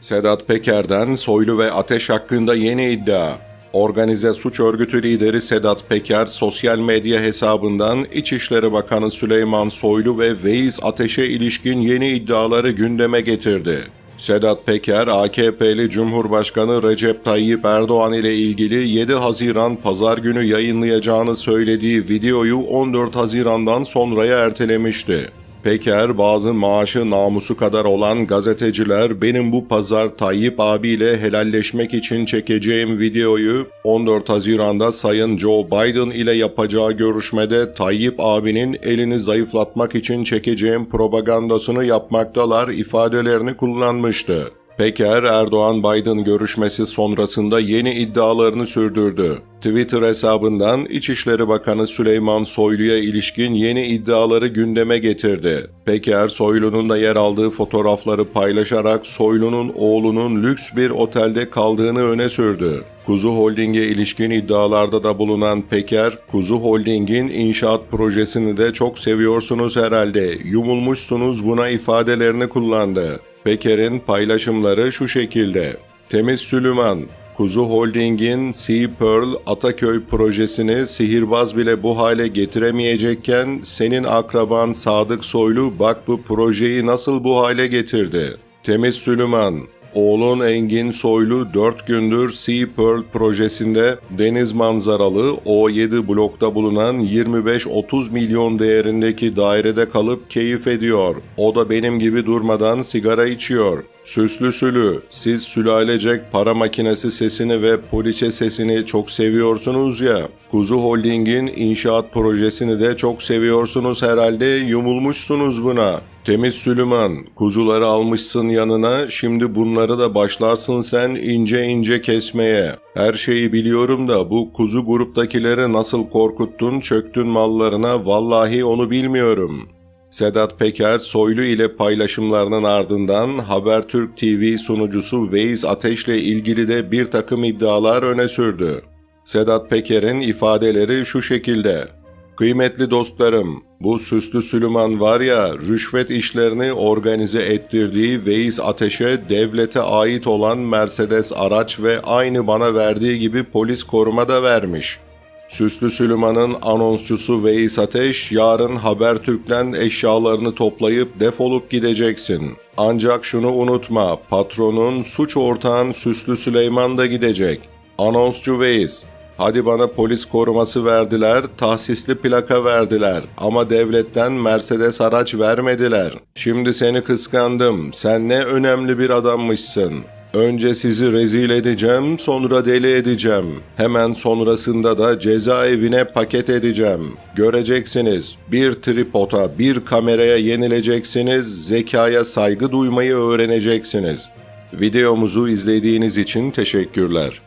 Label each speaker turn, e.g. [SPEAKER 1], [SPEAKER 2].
[SPEAKER 1] Sedat Peker'den Soylu ve Ateş hakkında yeni iddia. Organize suç örgütü lideri Sedat Peker sosyal medya hesabından İçişleri Bakanı Süleyman Soylu ve Veys Ateş'e ilişkin yeni iddiaları gündeme getirdi. Sedat Peker, AKP'li Cumhurbaşkanı Recep Tayyip Erdoğan ile ilgili 7 Haziran pazar günü yayınlayacağını söylediği videoyu 14 Haziran'dan sonraya ertelemişti. Peker, bazı maaşı namusu kadar olan gazeteciler benim bu pazar Tayyip abiyle helalleşmek için çekeceğim videoyu 14 Haziran'da Sayın Joe Biden ile yapacağı görüşmede Tayyip abinin elini zayıflatmak için çekeceğim propagandasını yapmaktalar ifadelerini kullanmıştı. Peker, Erdoğan-Biden görüşmesi sonrasında yeni iddialarını sürdürdü. Twitter hesabından İçişleri Bakanı Süleyman Soylu'ya ilişkin yeni iddiaları gündeme getirdi. Peker, Soylu'nun da yer aldığı fotoğrafları paylaşarak Soylu'nun oğlunun lüks bir otelde kaldığını öne sürdü. Kuzu Holding'e ilişkin iddialarda da bulunan Peker, Kuzu Holding'in inşaat projesini de çok seviyorsunuz herhalde, yumulmuşsunuz buna ifadelerini kullandı. Peker'in paylaşımları şu şekilde. Temiz Süleyman, Kuzu Holding'in Sea Pearl Ataköy projesini sihirbaz bile bu hale getiremeyecekken senin akraban Sadık Soylu bak bu projeyi nasıl bu hale getirdi. Temiz Süleyman, Oğlun Engin Soylu 4 gündür Sea Pearl projesinde deniz manzaralı O7 blokta bulunan 25-30 milyon değerindeki dairede kalıp keyif ediyor. O da benim gibi durmadan sigara içiyor. Süslü sülü, siz sülalecek para makinesi sesini ve poliçe sesini çok seviyorsunuz ya. Kuzu Holding'in inşaat projesini de çok seviyorsunuz herhalde, yumulmuşsunuz buna. Temiz Süleyman, kuzuları almışsın yanına, şimdi bunları da başlarsın sen ince ince kesmeye. Her şeyi biliyorum da bu kuzu gruptakileri nasıl korkuttun, çöktün mallarına, vallahi onu bilmiyorum.'' Sedat Peker, Soylu ile paylaşımlarının ardından Habertürk TV sunucusu Veys Ateş'le ilgili de bir takım iddialar öne sürdü. Sedat Peker'in ifadeleri şu şekilde. Kıymetli dostlarım, bu süslü Süleyman var ya, rüşvet işlerini organize ettirdiği Veys Ateş'e devlete ait olan Mercedes araç ve aynı bana verdiği gibi polis koruma da vermiş.'' Süslü Süleyman'ın anonsçusu Veys Ateş yarın Habertürk'ten eşyalarını toplayıp defolup gideceksin. Ancak şunu unutma, patronun suç ortağın Süslü Süleyman da gidecek. Anonsçu Veys, hadi bana polis koruması verdiler, tahsisli plaka verdiler ama devletten Mercedes araç vermediler. Şimdi seni kıskandım, sen ne önemli bir adammışsın.'' Önce sizi rezil edeceğim, sonra deli edeceğim. Hemen sonrasında da cezaevine paket edeceğim. Göreceksiniz. Bir tripota, bir kameraya yenileceksiniz, zekaya saygı duymayı öğreneceksiniz. Videomuzu izlediğiniz için teşekkürler.